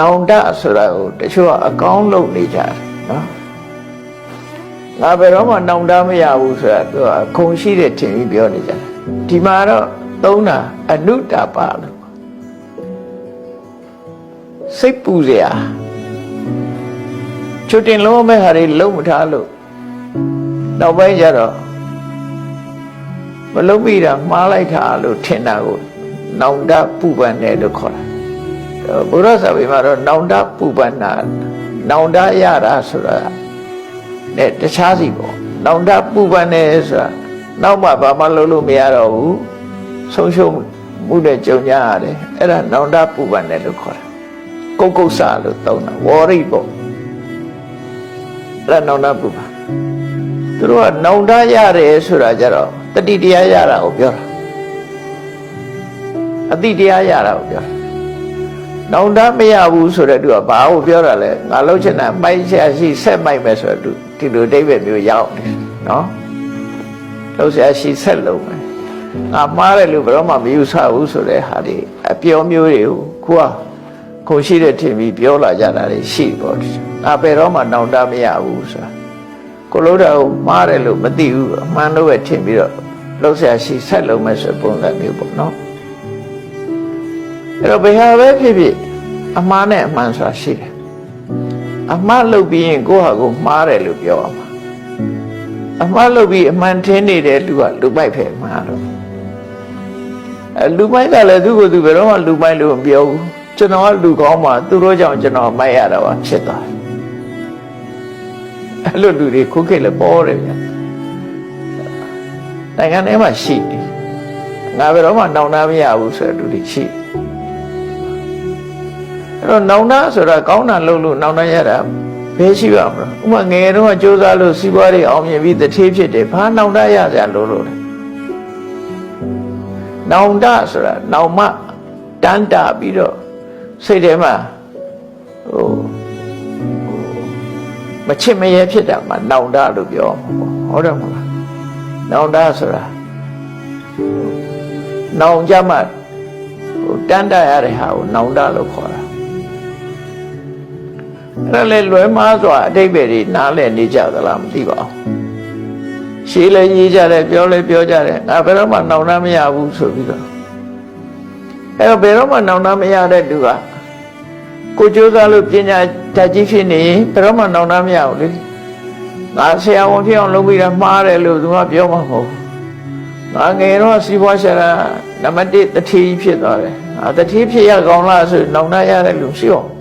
နောင်တဆိုတာကိုတချို့ကအကောင်းလုပ်နေကြတယ်နော်ငါဘယ်တော့မှနောင်တမရဘူးဆိုတာသူကအခုံရှိတဲ့ထင်ပြီးပြောနေကြတယ်ဒီမှာတော့သုံးတာအနုတပလို့စိတ်ပူစရာချွတ်တင်လုံးမဲ့ဟာတွေလုံးမထားလို့နောက်ပိုင်းကျတော့မလုံးမိတာမှားလိုက်တာလို့ထင်တာကိုနောင်တပူပန်တယ်လို့ခေါ်တာ ဘုရားစာပေမှာတော့နောင်တပူပန္နာနောင်တရတာဆိုတာနဲ့တခြားစီပေါ့နောင်တပူပန်နေဆိုတာနောက်မှဘာမှလုပ်လို့မရတော့ဘူးဆုံးရှုံးမှုနဲ့ကြုံကြရတယ်အဲ့ဒါနောင်တပူပန်တယ်လို့ခေါ်တာကုတ်ကုတ်စာလို့သုံးတာဝရိပေါ့အဲ့ဒါနောင်တပူပန်သူတို့ကနောင်တရတယ်ဆိုတာကြတော့တတိတရားရတာကိုပြောတာအတိတရားရတာကိုပြောတာ နောင်တမရဘူးဆိုတဲ့သူကဘာကိုပြောတာလဲငါလှုပ်ချင်တာမိုက်ရှာရှိဆက်မိုက်မယ်ဆိုတဲ့သူဒီလိုအိဗယ်မျိုးရောက်နေနော်လှုပ်ရှာရှိဆက်လုံးမယ်ငါမှားတယ်လို့ဘယ်တော့မှမယူဆဘူးဆိုတဲ့ဟာဒီအပြောမျိုးတွေကိုခုကခုရှိတဲ့ထင်ပြီးပြောလာကြတာတွေရှိပေါ့ငါဘယ်တော့မှနောင်တမရဘူးဆိုတာကိုလို့တော့မှားတယ်လို့မသိဘူးအမှန်လို့ပဲထင်ပြီးတော့လှုပ်ရှာရှိဆက်လုံးမယ်ဆိုတဲ့ပုံစံမျိုးပေါ့နော်အဲ့တော့ဘယ်ဟာပဲဖြစ်ဖြစ် အမှားနဲ့အမှန်ဆိုတာရှိတယ်အမှားလုပ်ပြီးရင်ကိုယ့်ဟာကိုယ်မှားတယ်လို့ပြောရမှာအမှားလုပ်ပြီးအမှန်ထင်းနေတဲ့လူကလူပိုက်ဖယ်မှားတော့အဲလူပိုက်ကလည်းသူ့ကိုယ်သူဘယ်တော့မှလူပိုက်လို့မပြောဘူးကျွန်တော်ကလူကောင်းမှသူတို့ကြောင့်ကျွန်တော်မိုက်ရတာပါဖြစ်သွားတယ်အဲ့လိုလူတွေခုခေတ်လည်းပေါ်တယ်ဗျာနိုင်ငံထဲမှာရှိတယ်ငါဘယ်တော့မှနောင်တမရဘူးဆိုတဲ့လူတွေရှိတယ် အဲ့တော့နောင်တဆိုတာကောင်းတာလုပ်လို့နောင်တရတာဘယ်ရှိပါမလဲဥမာငယ်တုန်းကစူးစမ်းလို့စီးပွားတွေအောင်မြင်ပြီးတထေးဖြစ်တယ်ဘာနောင်တရစရာလို့လို့လဲနောင်တဆိုတာနောင်မတန်တာပြီးတော့စိတ်ထဲမှာဟိုမချစ်မရဲဖြစ်တာမှနောင်တလို့ပြောမှာပေါ့ဟုတ်တယ်မလားနောင်တဆိုတာနောင်ကြမှာဟိုတန်တရတဲ့ဟာကိုနောင်တလို့ခေါ်တာ အဲ့ဒါလေလွယ်မားစွာအတိတ်ပဲတွေနားလည်နေကြသလားမသိပါဘူးရှေးလဲရေးကြတယ်ပြောလဲပြောကြတယ်ငါဘယ်တော့မှနောင်တမရဘူးဆိုပြီးတော့အဲ့တော့ဘယ်တော့မှနောင်တမရတဲ့သူကကိုကြိုးစားလို့ပညာတတ်ကြီးဖြစ်နေရင်ဘယ်တော့မှနောင်တမရဘူးလေငါဆရာဝန်ဖြစ်အောင်လုပ်ပြီးတာမှားတယ်လို့သူကပြောမှာမဟုတ်ဘူးငါငယ်တော့စီးပွားရှာတာနံပါတ်1တတိဖြစ်သွားတယ်ငါတတိဖြစ်ရကောင်းလားဆိုနောင်တရတဲ့လူရှိအောင်